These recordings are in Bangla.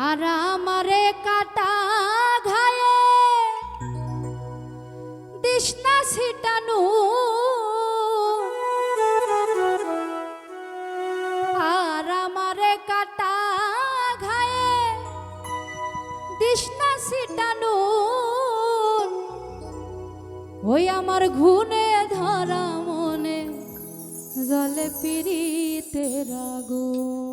আর আমারে কাটা ঘায়ে। তৃষ্ণা ছিটানু। আর আমারে কাটা ঘায়ে। তৃষ্ণা ছিটানু। ওই আমার ঘুনে ধরা মনে, জলে পিড়িতে রাগুন।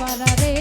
what para ver.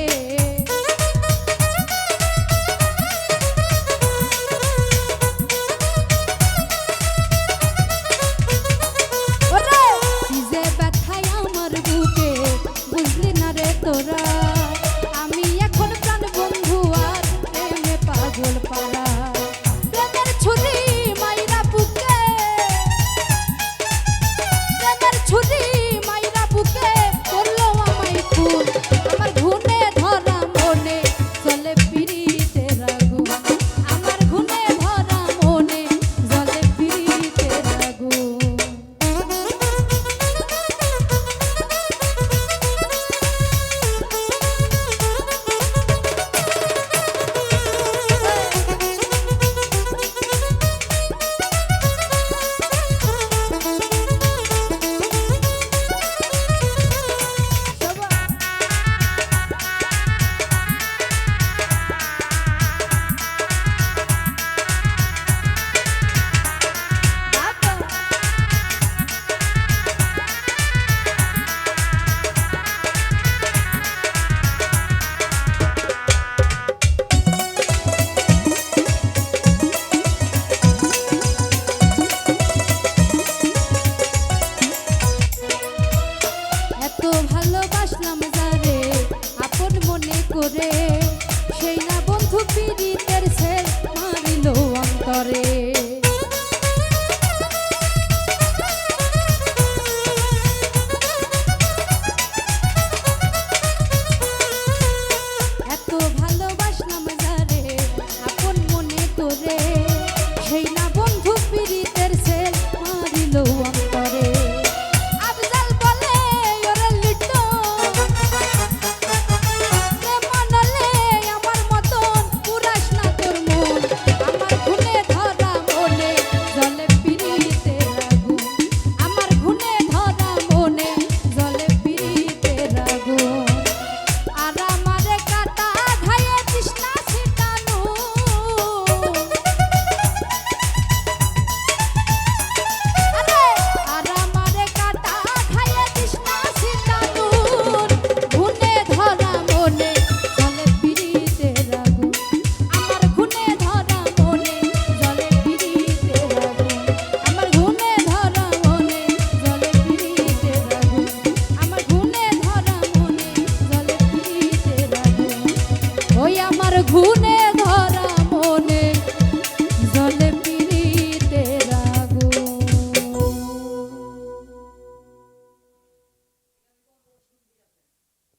করে সেই না বন্ধু পিড়ি